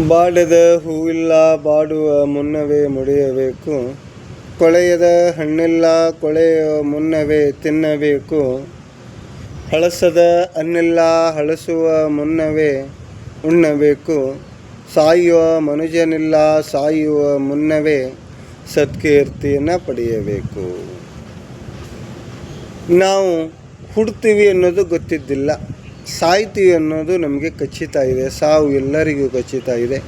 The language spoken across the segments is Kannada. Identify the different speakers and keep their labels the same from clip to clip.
Speaker 1: ಬಾಡದ ಹೂವಿಲ್ಲ, ಬಾಡುವ ಮುನ್ನವೇ ಮುಡಿಯಬೇಕು. ಕೊಳೆಯದ ಹಣ್ಣಿಲ್ಲ ಕೊಳೆಯ ಮುನ್ನವೇ ತಿನ್ನಬೇಕು. ಹಳಸದ ಹಣ್ಣಿಲ್ಲ, ಹಳಸುವ ಮುನ್ನವೇ ಉಣ್ಣಬೇಕು. ಸಾಯುವ ಮನುಜನಿಲ್ಲ, ಸಾಯುವ ಮುನ್ನವೇ ಸತ್ಕೀರ್ತಿಯನ್ನು ಪಡೆಯಬೇಕು. ನಾವು ಹುಡ್ತೀವಿ ಅನ್ನೋದು ಗೊತ್ತಿದ್ದಿಲ್ಲ. ಸಾಯ್ತೀವಿ ಅನ್ನೋದು ನಮಗೆ ಖಚಿತ ಇದೆ, ಸಾವು ಎಲ್ಲರಿಗೂ ಖಚಿತ ಇದೆ.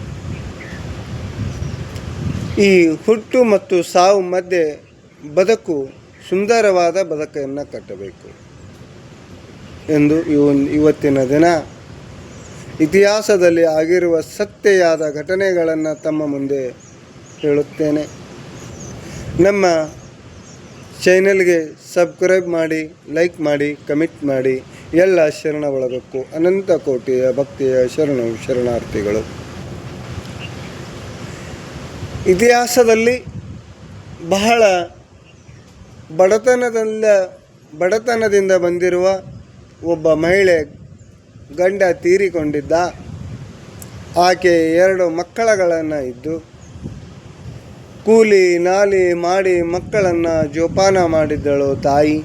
Speaker 1: ಈ ಹುಟ್ಟು ಮತ್ತು ಸಾವು ಮಧ್ಯೆ ಬದುಕು ಸುಂದರವಾದ ಬದುಕನ್ನು ಕಟ್ಟಬೇಕು ಎಂದು ಇವತ್ತಿನ ದಿನ ಇತಿಹಾಸದಲ್ಲಿ ಆಗಿರುವ ಸತ್ಯೆಯಾದ ಘಟನೆಗಳನ್ನು ತಮ್ಮ ಮುಂದೆ ಹೇಳುತ್ತೇನೆ. ನಮ್ಮ ಚೈನಲ್ಗೆ ಸಬ್ಸ್ಕ್ರೈಬ್ ಮಾಡಿ ಲೈಕ್ ಮಾಡಿ ಕಮೆಂಟ್ ಮಾಡಿ. ಎಲ್ಲ ಶರಣ ಒಳಗಕ್ಕೂ ಅನಂತ ಕೋಟಿಯ ಭಕ್ತಿಯ ಶರಣು ಶರಣಾರ್ಥಿಗಳು. ಇತಿಹಾಸದಲ್ಲಿ ಬಹಳ ಬಡತನದಲ್ಲ ಬಡತನದಿಂದ ಬಂದಿರುವ ಒಬ್ಬ ಮಹಿಳೆ ಗಂಡ ತೀರಿಕೊಂಡಿದ್ದ. ಆಕೆ ಎರಡು ಮಕ್ಕಳಗಳನ್ನು ಇದ್ದು, ಕೂಲಿ ನಾಲಿ ಮಾಡಿ ಮಕ್ಕಳನ್ನು ಜೋಪಾನ ಮಾಡಿದ್ದಳು ತಾಯಿ.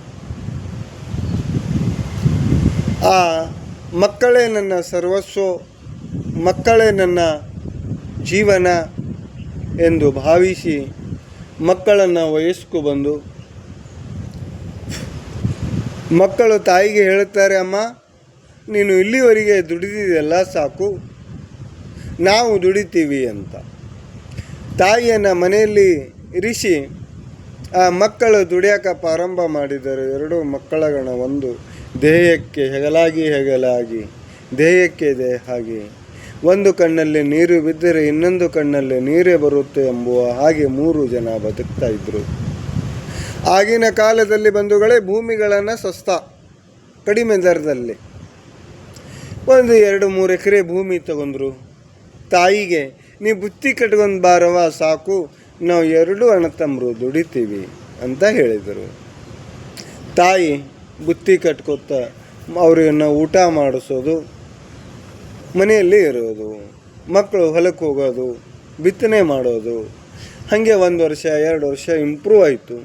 Speaker 1: ಆ ಮಕ್ಕಳೇ ನನ್ನ ಸರ್ವಸ್ವ ಮಕ್ಕಳೇ ನನ್ನ ಜೀವನ ಎಂದು ಭಾವಿಸಿ ಮಕ್ಕಳನ್ನು ವಯಸ್ಕು ಬಂದು. ಮಕ್ಕಳು ತಾಯಿಗೆ ಹೇಳುತ್ತಾರೆ, ಅಮ್ಮ, ನೀನು ಇಲ್ಲಿವರೆಗೆ ದುಡಿದಿದೆಲ್ಲ ಸಾಕು. ನಾವು ದುಡಿತೀವಿ ಅಂತ. ತಾಯಿಯನ್ನು ಮನೆಯಲ್ಲಿ ಇರಿಸಿ ಆ ಮಕ್ಕಳು ದುಡಿಯೋಕೆ ಪ್ರಾರಂಭ ಮಾಡಿದರು. ಎರಡು ಮಕ್ಕಳಗಣ, ಒಂದು. ದೇಹಕ್ಕೆ ಹೆಗಲಾಗಿ ಹೆಗಲಾಗಿ, ದೇಹಕ್ಕೆ ದೇಹಾಗಿ ಒಂದು ಕಣ್ಣಲ್ಲಿ ನೀರು ಬಿದ್ದರೆ ಇನ್ನೊಂದು ಕಣ್ಣಲ್ಲಿ ನೀರೇ ಬರುತ್ತೆ ಎಂಬುವ ಹಾಗೆ ಮೂರು ಜನ ಬದುಕ್ತಾ ಇದ್ದರು ಆಗಿನ ಕಾಲದಲ್ಲಿ ಬಂಧುಗಳೇ ಭೂಮಿಗಳನ್ನು ಸಸ್ತ, ಕಡಿಮೆ ದರದಲ್ಲಿ. ಒಂದು ಎರಡು ಮೂರು ಎಕರೆ ಭೂಮಿ ತಗೊಂಡ್ರು. ತಾಯಿಗೆ ನೀವು ಬುತ್ತಿ ಕಟ್ಕೊಂಡು ಬಾರವ ಸಾಕು. ನಾವು ಎರಡು ಅಣ್ಣ ತಮ್ಮರು ದುಡಿತೀವಿ ಅಂತ ಹೇಳಿದರು. ತಾಯಿ ಬುತ್ತಿ ಕಟ್ಕೊತ ಅವರನ್ನು ಊಟ ಮಾಡಿಸೋದು, ಮನೆಯಲ್ಲಿ ಇರೋದು, ಮಕ್ಕಳು ಹೊಲಕ್ಕೆ ಹೋಗೋದು, ಬಿತ್ತನೆ ಮಾಡೋದು. ಹಾಗೆ ಒಂದು ವರ್ಷ, ಎರಡು ವರ್ಷ ಇಂಪ್ರೂವ್ ಆಯಿತು.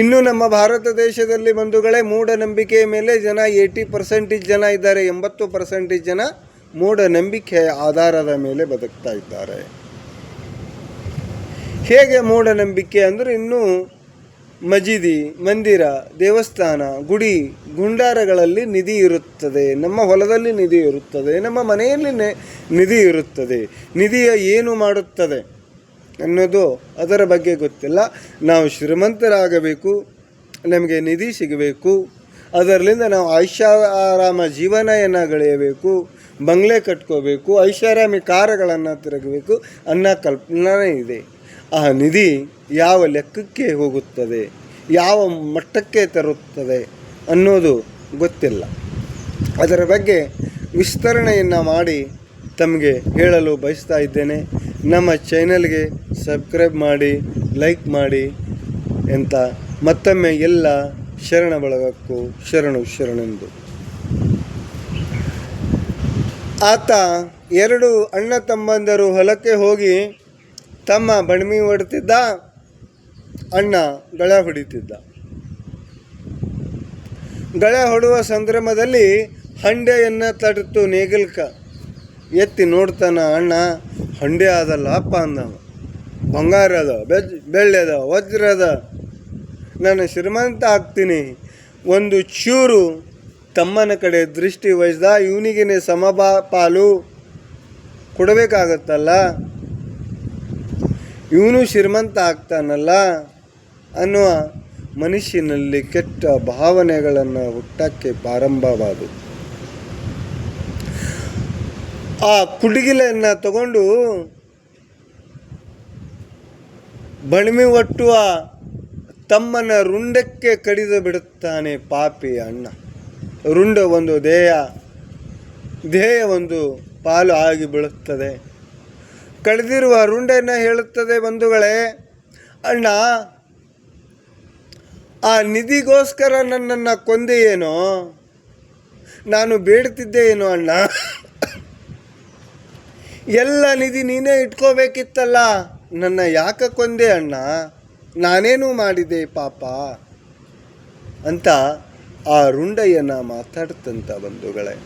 Speaker 1: ಇನ್ನು ನಮ್ಮ ಭಾರತ ದೇಶದಲ್ಲಿ ಬಂಧುಗಳೇ ಮೂಢನಂಬಿಕೆಯ ಮೇಲೆ ಜನ ಏಯ್ಟಿ ಪರ್ಸೆಂಟೇಜ್ ಜನ ಇದ್ದಾರೆ, ಎಂಬತ್ತು ಪರ್ಸೆಂಟೇಜ್ ಜನ ಮೂಢನಂಬಿಕೆಯ ಆಧಾರದ ಮೇಲೆ ಬದುಕ್ತಾ ಇದ್ದಾರೆ. ಹೇಗೆ ಮೂಢನಂಬಿಕೆ ಅಂದರೆ ಇನ್ನೂ ಮಜೀದಿ, ಮಂದಿರ, ದೇವಸ್ಥಾನ, ಗುಡಿ, ಗುಂಡಾರಗಳಲ್ಲಿ ನಿಧಿ ಇರುತ್ತದೆ. ನಮ್ಮ ಹೊಲದಲ್ಲಿ ನಿಧಿ ಇರುತ್ತದೆ. ನಮ್ಮ ಮನೆಯಲ್ಲಿ ನಿಧಿ ಇರುತ್ತದೆ. ನಿಧಿಯ ಏನು ಮಾಡುತ್ತದೆ ಅನ್ನೋದು ಅದರ ಬಗ್ಗೆ ಗೊತ್ತಿಲ್ಲ. ನಾವು ಶ್ರೀಮಂತರಾಗಬೇಕು, ನಮಗೆ ನಿಧಿ ಸಿಗಬೇಕು, ಅದರಲ್ಲಿಂದ ನಾವು ಐಷಾರಾಮ ಜೀವನವನ್ನು ಗಳಿಯಬೇಕು ಬಂಗ್ಲೆ ಕಟ್ಕೋಬೇಕು, ಐಷಾರಾಮಿ ಕಾರಗಳನ್ನು ತಿರುಗಬೇಕು ಅನ್ನೋ ಕಲ್ಪನೆ ಇದೆ. ಆ ನಿಧಿ ಯಾವ ಲೆಕ್ಕಕ್ಕೆ ಹೋಗುತ್ತದೆ, ಯಾವ ಮಟ್ಟಕ್ಕೆ ತರುತ್ತದೆ ಅನ್ನೋದು ಗೊತ್ತಿಲ್ಲ. ಅದರ ಬಗ್ಗೆ ವಿಸ್ತರಣೆಯನ್ನು ಮಾಡಿ ತಮಗೆ ಹೇಳಲು ಬಯಸ್ತಾ ಇದ್ದೇನೆ. ನಮ್ಮ ಚಾನೆಲ್ಗೆ ಸಬ್ಸ್ಕ್ರೈಬ್ ಮಾಡಿ, ಲೈಕ್ ಮಾಡಿ ಅಂತ ಮತ್ತೊಮ್ಮೆ ಎಲ್ಲ ಶರಣ ಬಳಗಕ್ಕೂ ಶರಣು ಶರಣೆಂದು. ಆತ ಎರಡು ಅಣ್ಣ ತಮ್ಮಂದರು ಹೊಲಕ್ಕೆ ಹೋಗಿ ತಮ್ಮ ಬಣ್ಮಿ ಹೊಡ್ತಿದ್ದ ಅಣ್ಣ ಗಳೆ ಹೊಡಿತಿದ್ದ. ಗಳೆ ಹೊಡುವ ಸಂದರ್ಭದಲ್ಲಿ ಹಂಡೆಯನ್ನು ತಡೆತು ನೇಗಿಲ್ಕ. ಎತ್ತಿ ನೋಡ್ತಾನ, ಅಣ್ಣ, ಹಂಡೆ ಅದಲ್ಲ ಅಪ್ಪ ಅಂದವ. ಬಂಗಾರ ಅದ, ಬೆಜ್ ಬೆಳ್ಳೆದ ವಜ್ರದ ನಾನು ಶ್ರೀಮಂತ ಆಗ್ತೀನಿ. ಒಂದು ಚೂರು ತಮ್ಮನ ಕಡೆ ದೃಷ್ಟಿ ವಹಿಸ್ದ ಇವನಿಗೇನೆ ಸಮಬಾ ಪಾಲು ಕೊಡಬೇಕಾಗತ್ತಲ್ಲ? ಇವನು ಶ್ರೀಮಂತ ಆಗ್ತಾನಲ್ಲ ಅನ್ನುವ ಮನುಷ್ಯನಲ್ಲಿ ಕೆಟ್ಟ ಭಾವನೆಗಳನ್ನು ಹುಟ್ಟಕ್ಕೆ ಪ್ರಾರಂಭವಾದವು ಆ ಕುಡುಗಿಲೆಯನ್ನು ತಗೊಂಡು ಬಣಿಮೆ ಒಟ್ಟುವ ತಮ್ಮನ ರುಂಡಕ್ಕೆ ಕಡಿದು ಬಿಡುತ್ತಾನೆ ಪಾಪಿ ಅಣ್ಣ. ರುಂಡ ಒಂದು ದೇಹ ದೇಹ ಒಂದು ಪಾಲು ಆಗಿ ಬೀಳುತ್ತದೆ. ಕಳೆದಿರುವ ರುಂಡನ್ನು ಹೇಳುತ್ತದೆ ಬಂಧುಗಳೇ, ಅಣ್ಣ, ಆ ನಿಧಿಗೋಸ್ಕರ ನನ್ನನ್ನು ಕೊಂದೆಯೇನೋ ನಾನು ಬೇಡ್ತಿದ್ದೆ ಏನೋ ಅಣ್ಣ? ಎಲ್ಲ ನಿಧಿ ನೀನೇ ಇಟ್ಕೋಬೇಕಿತ್ತಲ್ಲ, ನನ್ನ ಯಾಕೆ ಕೊಂದೆ ಅಣ್ಣ? ನಾನೇನು ಮಾಡಿದೆ ಪಾಪ ಅಂತ ಆ ರುಂಡಯ್ಯನ ಮಾತಾಡ್ತಂಥ ಬಂಧುಗಳೇ.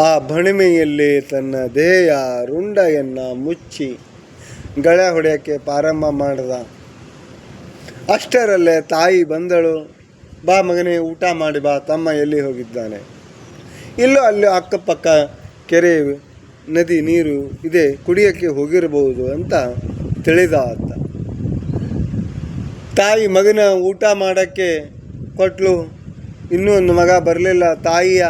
Speaker 1: ಆ ಬಣಿಮೆಯಲ್ಲಿ ತನ್ನ ದೇಹ ರುಂಡಯ್ಯನ ಮುಚ್ಚಿ ಗಳೆ ಹೊಡೆಯೋಕ್ಕೆ ಪ್ರಾರಂಭ ಮಾಡಿದ. ಅಷ್ಟರಲ್ಲೇ ತಾಯಿ ಬಂದಳು. ಬಾ ಮಗನೇ, ಊಟ ಮಾಡಿ ಬಾ, ತಮ್ಮ ಎಲ್ಲಿ ಹೋಗಿದ್ದಾನೆ? ಇಲ್ಲೋ ಅಲ್ಲಿ ಅಕ್ಕಪಕ್ಕ ಕೆರೆ ನದಿ ನೀರು ಇದೆ, ಕುಡಿಯೋಕ್ಕೆ ಹೋಗಿರಬಹುದು ಅಂತ ತಿಳಿದ ಅಂತ ತಾಯಿ ಮಗನ ಊಟ ಮಾಡೋಕ್ಕೆ ಕೊಟ್ಲು. ಇನ್ನೂ ಒಂದು ಮಗ ಬರಲಿಲ್ಲ, ತಾಯಿಯ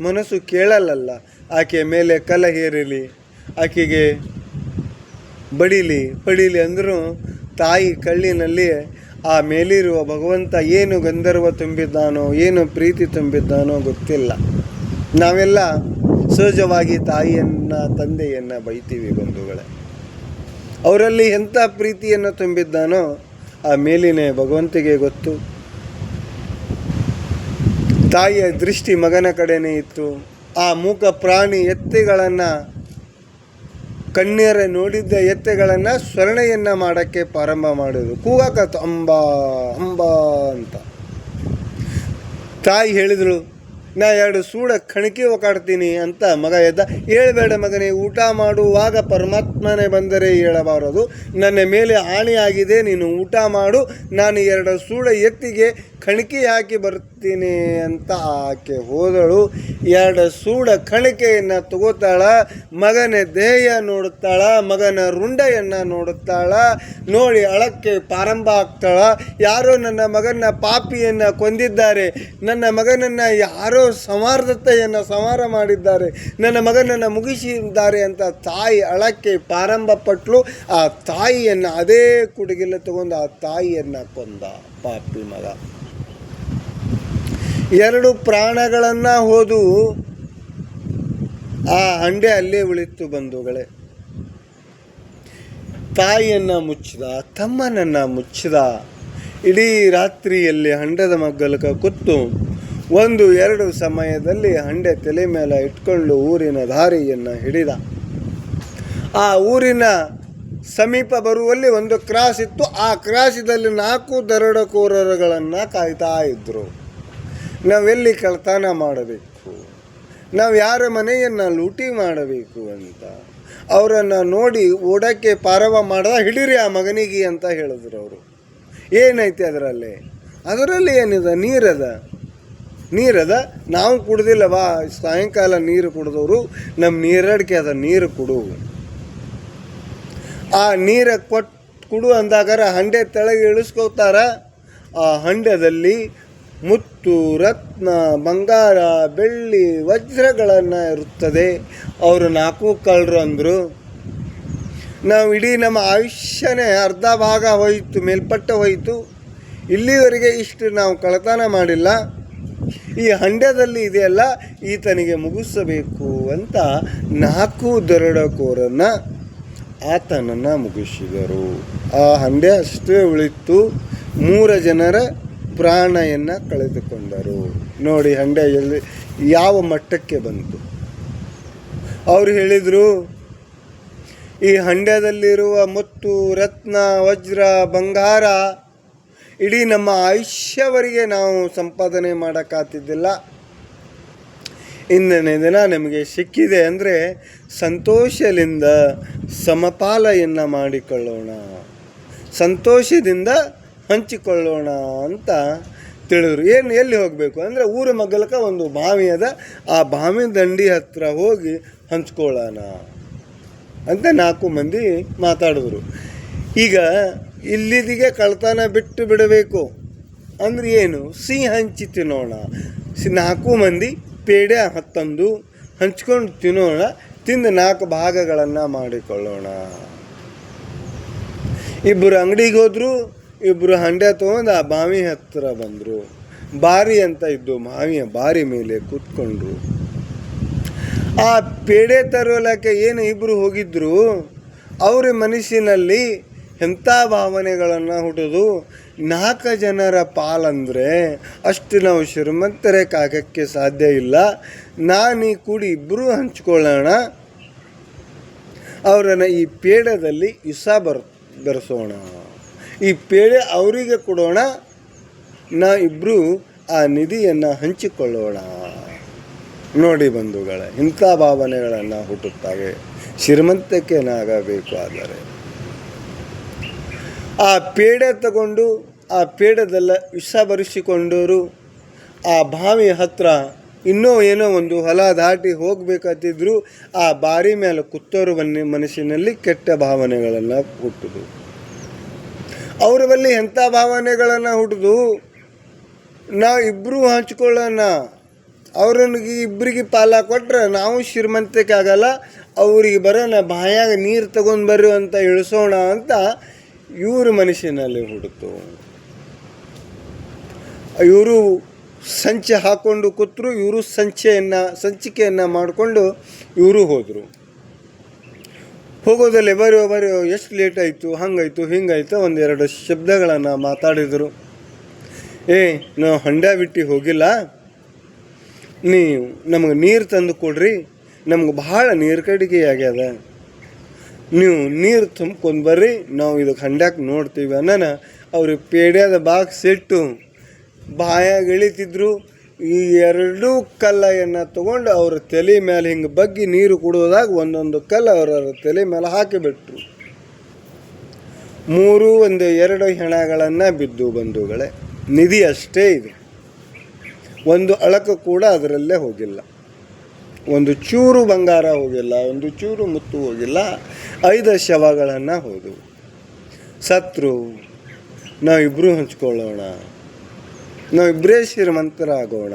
Speaker 1: ಮನಸ್ಸು ಕೇಳಲ್ಲಲ್ಲ. ಆಕೆ ಮೇಲೆ ಕಲ ಹೇರಿಲಿ ಆಕೆಗೆ ಬಡಿಲಿ, ಪಡೀಲಿ ಅಂದರೂ ತಾಯಿ ಕಳ್ಳಿನಲ್ಲಿ ಆ ಮೇಲಿರುವ ಭಗವಂತ ಏನು ಗಂಧರ್ವ ತುಂಬಿದ್ದಾನೋ, ಏನು ಪ್ರೀತಿ ತುಂಬಿದ್ದಾನೋ ಗೊತ್ತಿಲ್ಲ. ನಾವೆಲ್ಲ ಸಹಜವಾಗಿ ತಾಯಿಯನ್ನ, ತಂದೆಯನ್ನು ಬೈತೀವಿ ಬಂಧುಗಳೇ. ಅವರಲ್ಲಿ ಎಂಥ ಪ್ರೀತಿಯನ್ನು ತುಂಬಿದ್ದಾನೋ ಆ ಮೇಲಿನ ಭಗವಂತಿಗೆ ಗೊತ್ತು. ತಾಯಿಯ ದೃಷ್ಟಿ ಮಗನ ಕಡೆನೇ ಇತ್ತು. ಆ ಮೂಕ ಪ್ರಾಣಿ ಎತ್ತೆಗಳನ್ನು ಕಣ್ಣೀರ ನೋಡಿದ್ದ ಎತ್ತೆಗಳನ್ನು ಸ್ವರ್ಣೆಯನ್ನು ಮಾಡೋಕ್ಕೆ ಪ್ರಾರಂಭ ಮಾಡೋದು ಕೂಗಾಕತ್ತು ಅಂಬಾ ಅಂಬಾ ಅಂತ. ತಾಯಿ ಹೇಳಿದಳು ನಾ ಎರಡು ಸೂಡ ಕಣಕಿ ಒಕಾಡ್ತೀನಿ ಅಂತ ಮಗ ಎದ್ದ. ಹೇಳ್ಬೇಡ ಮಗನೇ, ಊಟ ಮಾಡುವಾಗ ಪರಮಾತ್ಮನೇ ಬಂದರೆ ಹೇಳಬಾರದು. ನನ್ನ ಮೇಲೆ ಆಣಿಯಾಗಿದೆ ನೀನು ಊಟ ಮಾಡು. ನಾನು ಎರಡು ಸೂಡ ಎತ್ತಿಗೆ ಕಣಕಿ ಹಾಕಿ ಬರ್ತೀನಿ ಅಂತ ಆಕೆ ಹೋದಳು. ಎರಡು ಸೂಡ ಕಣಿಕೆಯನ್ನು ತಗೋತಾಳ, ಮಗನ ದೇಹ ನೋಡುತ್ತಾಳ ಮಗನ ರುಂಡೆಯನ್ನು ನೋಡುತ್ತಾಳ ನೋಡಿ ಅಳಕ್ಕೆ ಪ್ರಾರಂಭ ಆಗ್ತಾಳ. ಯಾರೋ ನನ್ನ ಮಗನ ಪಾಪಿಯನ್ನು ಕೊಂದಿದ್ದಾರೆ. ನನ್ನ ಮಗನನ್ನು ಯಾರೋ ಸಮಾರ್ಧತೆಯನ್ನು ಸಮಾರ ಮಾಡಿದ್ದಾರೆ. ನನ್ನ ಮಗನನ್ನು ಮುಗಿಸಿದ್ದಾರೆ ಅಂತ ತಾಯಿ ಅಳಕ್ಕೆ ಪ್ರಾರಂಭ ಪಟ್ಲು ಆ ತಾಯಿಯನ್ನು ಅದೇ ಕುಡುಗಿಲ್ಲ ತಗೊಂಡು ಆ ತಾಯಿಯನ್ನು ಕೊಂದ ಪಾಪಿ ಮಗ. ಎರಡು ಪ್ರಾಣಗಳನ್ನು ಹೋದು ಆ ಹಂಡೆ ಅಲ್ಲೇ ಉಳಿತು ಬಂಧುಗಳೇ. ತಾಯಿಯನ್ನು ಮುಚ್ಚಿದ, ತಮ್ಮನನ್ನು ಮುಚ್ಚಿದ, ಇಡೀ ರಾತ್ರಿಯಲ್ಲಿ ಹಂಡದ ಮಗ್ಗಲಕ ಕೂತು ಒಂದು ಎರಡು ಸಮಯದಲ್ಲಿ ಹಂಡೆ ತಲೆ ಮೇಲೆ ಇಟ್ಕೊಂಡು ಊರಿನ ದಾರಿಯನ್ನು ಹಿಡಿದ. ಆ ಊರಿನ ಸಮೀಪ ಬರುವಲ್ಲಿ ಒಂದು ಕ್ರಾಸ್ ಇತ್ತು. ಆ ಕ್ರಾಸಿದಲ್ಲಿ ನಾಲ್ಕು ದರಡಕೋರರುಗಳನ್ನು ಕಾಯ್ತಾ ಇದ್ದರು ನಾವೆಲ್ಲಿ ಕಳ್ತನ ಮಾಡಬೇಕು? ನಾವು ಯಾರ ಮನೆಯನ್ನು ಲೂಟಿ ಮಾಡಬೇಕು ಅಂತ. ಅವರನ್ನು ನೋಡಿ ಓಡಕ್ಕೆ ಪಾರವ ಮಾಡ್ದ, ಹಿಡೀರಿ ಆ ಮಗನಿಗೆ ಅಂತ ಹೇಳಿದ್ರು ಅವರು. ಏನೈತೆ ಅದರಲ್ಲಿ? ಅದರಲ್ಲಿ ಏನಿದೆ? ನೀರದ. ನೀರದ, ನಾವು ಕುಡ್ದಿಲ್ಲವಾ? ಸಾಯಂಕಾಲ ನೀರು ಕುಡಿದವರು ನಮ್ಮ ನೀರಡಿಕೆ ಅದ, ನೀರು ಕುಡು. ಆ ನೀರ ಕೊಟ್ಟು ಕುಡು ಅಂದಾಗಾರ ಹಂಡೆ ತೆಳಗೆ ಇಳಿಸ್ಕೋತಾರ. ಆ ಹಂಡೆದಲ್ಲಿ ಮುತ್ತು, ರತ್ನ, ಬಂಗಾರ, ಬೆಳ್ಳಿ, ವಜ್ರಗಳನ್ನು ಇರುತ್ತದೆ. ಅವರು ನಾಲ್ಕು ಕಳ್ಳರು ಅಂದರು. ನಾವು ಇಡೀ ನಮ್ಮ ಆಯುಷ್ಯನೇ ಅರ್ಧ ಭಾಗ ಹೋಯಿತು, ಮೇಲ್ಪಟ್ಟ ಹೋಯಿತು. ಇಲ್ಲಿವರೆಗೆ ಇಷ್ಟು ನಾವು ಕಳತನ ಮಾಡಿಲ್ಲ. ಈ ಹಂಡ್ಯದಲ್ಲಿ ಇದೆಯಲ್ಲ, ಈತನಿಗೆ ಮುಗಿಸಬೇಕು ಅಂತ ನಾಲ್ಕು ದರಡಕೋರನ್ನು ಆತನನ್ನು ಮುಗಿಸಿದರು. ಆ ಹಂಡೆ ಅಷ್ಟೇ ಉಳಿತು ಮೂರ ಜನರ ಪ್ರಾಣಯನ್ನು ಕಳೆದುಕೊಂಡರು. ನೋಡಿ ಹಂಡೆ ಎಲ್ಲಿ, ಯಾವ ಮಟ್ಟಕ್ಕೆ ಬಂತು. ಅವರು ಹೇಳಿದರು, ಈ ಹಂಡ್ಯದಲ್ಲಿರುವ ಮುತ್ತು, ರತ್ನ, ವಜ್ರ, ಬಂಗಾರ ಇಡೀ ನಮ್ಮ ಆಯುಷ್ಯವರಿಗೆ ನಾವು ಸಂಪಾದನೆ ಮಾಡೋಕ್ಕಾಗ್ತಿದ್ದಿಲ್ಲ. ಇಂದನೇ ದಿನ ನಿಮಗೆ ಸಿಕ್ಕಿದೆ ಅಂದರೆ ಸಂತೋಷದಿಂದ ಸಮಪಾಲೆಯನ್ನು ಮಾಡಿಕೊಳ್ಳೋಣ. ಸಂತೋಷದಿಂದ ಹಂಚಿಕೊಳ್ಳೋಣ ಅಂತ ತಿಳಿದ್ರು. ಏನು ಎಲ್ಲಿ ಹೋಗಬೇಕು? ಅಂದರೆ ಊರ ಮಗ್ಗಲಕ ಒಂದು ಬಾವಿ ಅದ. ಆ ಬಾವಿ ದಂಡಿ ಹತ್ರ ಹೋಗಿ ಹಂಚ್ಕೊಳ್ಳೋಣ ಅಂತ ನಾಲ್ಕು ಮಂದಿ ಮಾತಾಡಿದ್ರು. ಈಗ ಇಲ್ಲಿದಿಗೆ ಕಳ್ತನ ಬಿಟ್ಟು ಬಿಡಬೇಕು. ಅಂದ್ರೆ ಏನು? ಸಿಹಿ ಹಂಚಿ ತಿನ್ನೋಣ. ನಾಲ್ಕು ಮಂದಿ ಪೇಡೆ ಹತ್ತಂದು ಹಂಚ್ಕೊಂಡು ತಿನ್ನೋಣ. ತಿಂದು ನಾಲ್ಕು ಭಾಗಗಳನ್ನು ಮಾಡಿಕೊಳ್ಳೋಣ. ಇಬ್ಬರು ಅಂಗಡಿಗೆ ಹೋದರು. ಇಬ್ಬರು ಹಂಡೆ ತೊಗೊಂಡು ಆ ಬಾವಿ ಹತ್ತಿರ ಬಂದರು. ಬಾರಿ ಅಂತ ಇದ್ದು ಮಾವಿಯ ಬಾರಿ ಮೇಲೆ ಕೂತ್ಕೊಂಡ್ರು. ಆ ಪೇಡೆ ತರೋಲಕ್ಕೆ ಏನು ಇಬ್ಬರು ಹೋಗಿದ್ರು? ಅವರ ಮನಸ್ಸಿನಲ್ಲಿ ಎಂಥ ಭಾವನೆಗಳನ್ನು ಹುಟ್ಟೋದು ನಾಲ್ಕು ಜನರ ಪಾಲಂದರೆ ಅಷ್ಟು ನಾವು ಶ್ರೀಮಂತರೇ ಕಾಗಕ್ಕೆ ಸಾಧ್ಯ ಇಲ್ಲ. ನಾನು ಕೂಡಿ ಇಬ್ಬರೂ ಹಂಚ್ಕೊಳ್ಳೋಣ. ಅವರನ್ನು ಈ ಪೇಡದಲ್ಲಿ ಇಸ ಬರ್, ಬೆರೆಸೋಣ. ಈ ಪೇಡೆ ಅವರಿಗೆ ಕೊಡೋಣ. ನಾ ಇಬ್ಬರು ಆ ನಿಧಿಯನ್ನು ಹಂಚಿಕೊಳ್ಳೋಣ. ನೋಡಿ ಬಂಧುಗಳೇ, ಇಂಥ ಭಾವನೆಗಳನ್ನು ಹುಟ್ಟುತ್ತವೆ ಶ್ರೀಮಂತಕ್ಕೆ ನಾಗಬೇಕು ಆದರೆ. ಆ ಪೇಡ ತಗೊಂಡು, ಆ ಪೇಡದಲ್ಲ ವಿಷ ಬರಿಸಿಕೊಂಡವರು, ಆ ಬಾವಿ ಹತ್ರ ಇನ್ನೂ ಏನೋ ಒಂದು ಹೊಲ ದಾಟಿ ಹೋಗಬೇಕಾತಿದ್ರು ಆ ಬಾರಿ ಮೇಲೆ ಕುತ್ತೋರು ಬನ್ನಿ ಮನಸ್ಸಿನಲ್ಲಿ ಕೆಟ್ಟ ಭಾವನೆಗಳನ್ನು ಹುಟ್ಟಿದು ಅವರ ಬಳಿ ಎಂಥ ಭಾವನೆಗಳನ್ನು ಹುಟ್ಟಿದು ನಾವು ಇಬ್ಬರೂ ಹಂಚ್ಕೊಳ್ಳೋಣ, ಅವ್ರನಿಗೆ ಇಬ್ಬರಿಗೆ ಪಾಲ ಕೊಟ್ಟರೆ ನಾವು ಶ್ರೀಮಂತಿಕೆ ಆಗಲ್ಲ ಅವ್ರಿಗೆ ಬರೋಣ, ಬಾಯಾಗ ನೀರು ತಗೊಂಡು ಬರ್ರಿ ಅಂತ ಇಳಿಸೋಣ ಅಂತ ಇವ್ರ ಮನಸ್ಸಿನಲ್ಲಿ ಹುಡುತು ಇವರು ಸಂಚೆ ಹಾಕ್ಕೊಂಡು ಕೂತರು, ಇವರು ಸಂಚೆಯನ್ನು, ಸಂಚಿಕೆಯನ್ನು ಮಾಡಿಕೊಂಡು ಇವರು ಹೋದರು. ಹೋಗೋದಲ್ಲಿ ಬರಿ ಬರಿ ಎಷ್ಟು ಲೇಟ್ ಆಯಿತು, ಹಂಗಾಯ್ತು, ಹಿಂಗಾಯ್ತು ಒಂದೆರಡು ಶಬ್ದಗಳನ್ನು ಮಾತಾಡಿದರು. ಏ, ನಾವು ಹೊಂಡ ಬಿಟ್ಟು ಹೋಗಿಲ್ಲ. ನೀವು ನಮಗೆ ನೀರು ತಂದು ಕೊಡ್ರಿ. ನಮ್ಗೆ ಭಾಳ ನೀರು ಕಡಿಗೆ ಆಗ್ಯದ ನೀವು ನೀರು ತುಂಬ್ಕೊಂಡು ಬರ್ರಿ, ನಾವು ಇದಕ್ಕೆ ಹಂಡ್ಯಾಕೆ ನೋಡ್ತೀವಿ ಅನ್ನೋಣ ಅವರು ಪೇಡ್ಯದ ಬಾಕ್ಸ್ ಇಟ್ಟು ಬಾಯಾಗ ಇಳಿತಿದ್ರು. ಈ ಎರಡೂ ಕಲ್ಲೆಯನ್ನು ತಗೊಂಡು ಅವ್ರ ತಲೆ ಮೇಲೆ ಹಿಂಗೆ ಬಗ್ಗಿ ನೀರು ಕುಡಿಯೋದಾಗ ಒಂದೊಂದು ಕಲ್ಲು ಅವರ ತಲೆ ಮೇಲೆ ಹಾಕಿಬಿಟ್ರು. ಮೂರು ಒಂದು ಎರಡು ಹೆಣಗಳನ್ನು ಬಿದ್ದು ಬಂಧುಗಳೇ, ನಿಧಿ ಅಷ್ಟೇ ಇದೆ. ಒಂದು ಅಳಕು ಕೂಡ ಅದರಲ್ಲೇ ಹೋಗಿಲ್ಲ. ಒಂದು ಚೂರು ಬಂಗಾರ ಹೋಗಿಲ್ಲ, ಒಂದು ಚೂರು ಮುತ್ತು ಹೋಗಿಲ್ಲ, ಐದು ಶವಗಳನ್ನು ಹೋದವು. ಸತ್ರು ನಾವಿಬ್ಬರು ಹಂಚ್ಕೊಳ್ಳೋಣ ನಾವಿಬ್ಬರೇ ಶ್ರೀಮಂತರಾಗೋಣ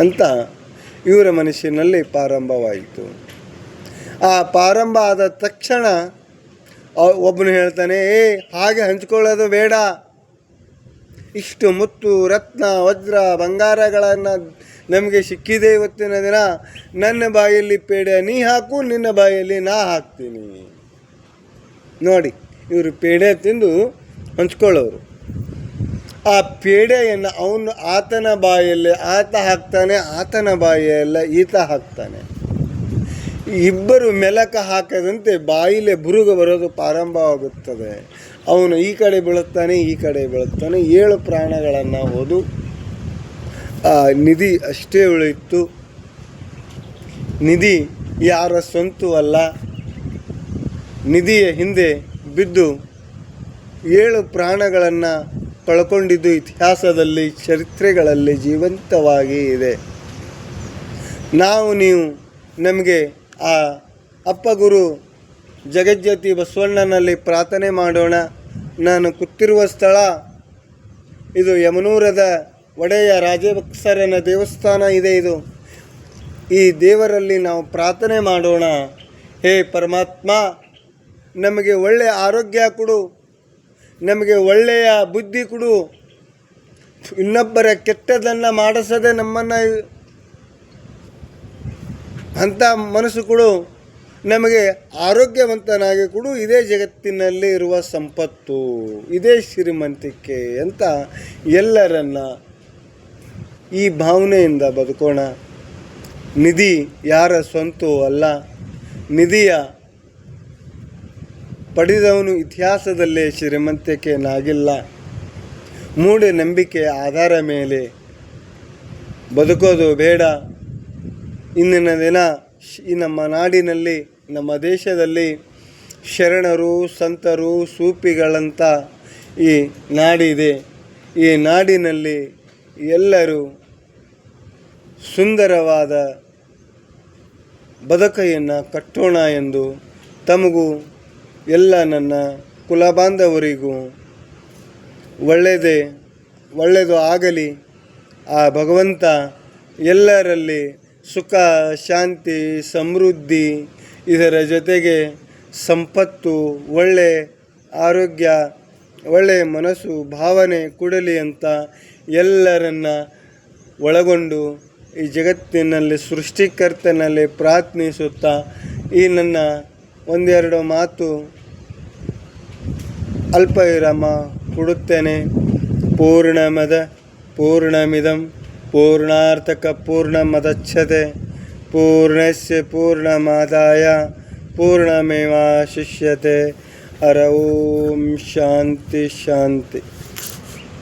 Speaker 1: ಅಂತ ಇವರ ಮನಸ್ಸಿನಲ್ಲಿ ಪ್ರಾರಂಭವಾಯಿತು. ಆ ಪ್ರಾರಂಭ ಆದ ತಕ್ಷಣ ಒಬ್ಬನು ಹೇಳ್ತಾನೆ, ಏ, ಹಾಗೆ ಹಂಚ್ಕೊಳ್ಳೋದು ಬೇಡ. ಇಷ್ಟು ಮುತ್ತು, ರತ್ನ, ವಜ್ರ, ಬಂಗಾರಗಳನ್ನು ನಮಗೆ ಸಿಕ್ಕಿದೆ ಇವತ್ತಿನ ದಿನ. ನನ್ನ ಬಾಯಲ್ಲಿ ಪೇಡೆ ನೀ ಹಾಕು, ನಿನ್ನ ಬಾಯಲ್ಲಿ ನಾ ಹಾಕ್ತೀನಿ. ನೋಡಿ, ಇವರು ಪೇಡೆ ತಿಂದು ಹಂಚ್ಕೊಳ್ಳೋರು. ಆ ಪೇಡೆಯನ್ನು ಅವನು ಆತನ ಬಾಯಲ್ಲಿ ಆತ ಹಾಕ್ತಾನೆ, ಆತನ ಬಾಯಲ್ಲ ಈತ ಹಾಕ್ತಾನೆ. ಇಬ್ಬರು ಮೆಲಕ ಹಾಕದಂತೆ ಬಾಯಿಲೆ ಬುರುಗ ಬರೋದು ಪ್ರಾರಂಭವಾಗುತ್ತದೆ. ಅವನು ಈ ಕಡೆ ಬೀಳುತ್ತಾನೆ, ಈ ಕಡೆ ಬೀಳುತ್ತಾನೆ. ಏಳು ಪ್ರಾಣಗಳನ್ನು ಆ ನಿಧಿ ಅಷ್ಟೇ ಉಳಿಯಿತು ನಿಧಿ ಯಾರ ಸ್ವಂತೂ ಅಲ್ಲ. ನಿಧಿಯ ಹಿಂದೆ ಬಿದ್ದು ಏಳು ಪ್ರಾಣಗಳನ್ನು ಕಳ್ಕೊಂಡಿದ್ದು ಇತಿಹಾಸದಲ್ಲಿ ಚರಿತ್ರೆಗಳಲ್ಲಿ ಜೀವಂತವಾಗಿ ಇದೆ. ನಾವು ನೀವು ನಮಗೆ ಆ ಅಪ್ಪಗುರು ಜಗಜ್ಯೋತಿ ಬಸವಣ್ಣನಲ್ಲಿ ಪ್ರಾರ್ಥನೆ ಮಾಡೋಣ. ನಾನು ಕೂತಿರುವ ಸ್ಥಳ ಇದು ಯಮನೂರದ ಒಡೆಯ ರಾಜಭಕ್ಸರನ ದೇವಸ್ಥಾನ ಇದೆ ಇದು. ಈ ದೇವರಲ್ಲಿ ನಾವು ಪ್ರಾರ್ಥನೆ ಮಾಡೋಣ. ಹೇ ಪರಮಾತ್ಮ, ನಮಗೆ ಒಳ್ಳೆಯ ಆರೋಗ್ಯ ಕೊಡು. ನಮಗೆ ಒಳ್ಳೆಯ ಬುದ್ಧಿ ಕೊಡು. ಇನ್ನೊಬ್ಬರ ಕೆಟ್ಟದನ್ನು ಮಾಡಿಸದೆ ನಮ್ಮನ್ನು ಅಂಥ ಮನಸ್ಸು ಕೊಡು. ನಮಗೆ ಆರೋಗ್ಯವಂತನಾಗಿ ಕೊಡು. ಇದೇ ಜಗತ್ತಿನಲ್ಲಿ ಇರುವ ಸಂಪತ್ತು. ಇದೇ ಶ್ರೀಮಂತಿಕೆ ಅಂತ ಎಲ್ಲರನ್ನ ಈ ಭಾವನೆಯಿಂದ ಬದುಕೋಣ. ನಿಧಿ ಯಾರ ಸ್ವಂತವೂ ಅಲ್ಲ. ನಿಧಿಯ ಪಡೆದವನು ಇತಿಹಾಸದಲ್ಲೇ ಶ್ರೀಮಂತಿಕೆನಾಗಿಲ್ಲ ಮೂಢನಂಬಿಕೆ ಆಧಾರ ಮೇಲೆ ಬದುಕೋದು ಬೇಡ. ಇಂದಿನ ದಿನ ಈ ನಮ್ಮ ನಾಡಿನಲ್ಲಿ, ನಮ್ಮ ದೇಶದಲ್ಲಿ ಶರಣರು, ಸಂತರು, ಸೂಪಿಗಳಂತ ಈ ನಾಡಿದೆ. ಈ ನಾಡಿನಲ್ಲಿ ಎಲ್ಲರೂ ಸುಂದರವಾದ ಬದುಕೆಯನ್ನು ಕಟ್ಟೋಣ ಎಂದು ತಮಗೂ ಎಲ್ಲ ನನ್ನ ಕುಲಬಾಂಧವರಿಗೂ ಒಳ್ಳೆಯದೇ, ಒಳ್ಳೆಯದು ಆಗಲಿ. ಆ ಭಗವಂತ ಎಲ್ಲರಲ್ಲಿ ಸುಖ, ಶಾಂತಿ, ಸಮೃದ್ಧಿ, ಇದರ ಜೊತೆಗೆ ಸಂಪತ್ತು, ಒಳ್ಳೆ ಆರೋಗ್ಯ ಒಳ್ಳೆಯ ಮನಸ್ಸು, ಭಾವನೆ ಕೊಡಲಿ ಅಂತ ಎಲ್ಲರನ್ನ ಒಳಗೊಂಡು ಈ ಜಗತ್ತಿನಲ್ಲಿ ಸೃಷ್ಟಿಕರ್ತನಲ್ಲಿ ಪ್ರಾರ್ಥಿಸುತ್ತಾ ಈ ನನ್ನ ಒಂದೆರಡು ಮಾತು ಅಲ್ಪ ವಿರಾಮ ಕೊಡುತ್ತೇನೆ. ಪೂರ್ಣಮದ, ಪೂರ್ಣಮಿದಂ, ಪೂರ್ಣಾರ್ಥಕ, ಪೂರ್ಣಮದಚ್ಛತೆ, ಪೂರ್ಣಸ್ಯ ಪೂರ್ಣಮಾದಾಯ ಪೂರ್ಣಮೇವಾಶಿಷ್ಯತೆ ಹರ ಓಂ ಶಾಂತಿ ಶಾಂತಿ.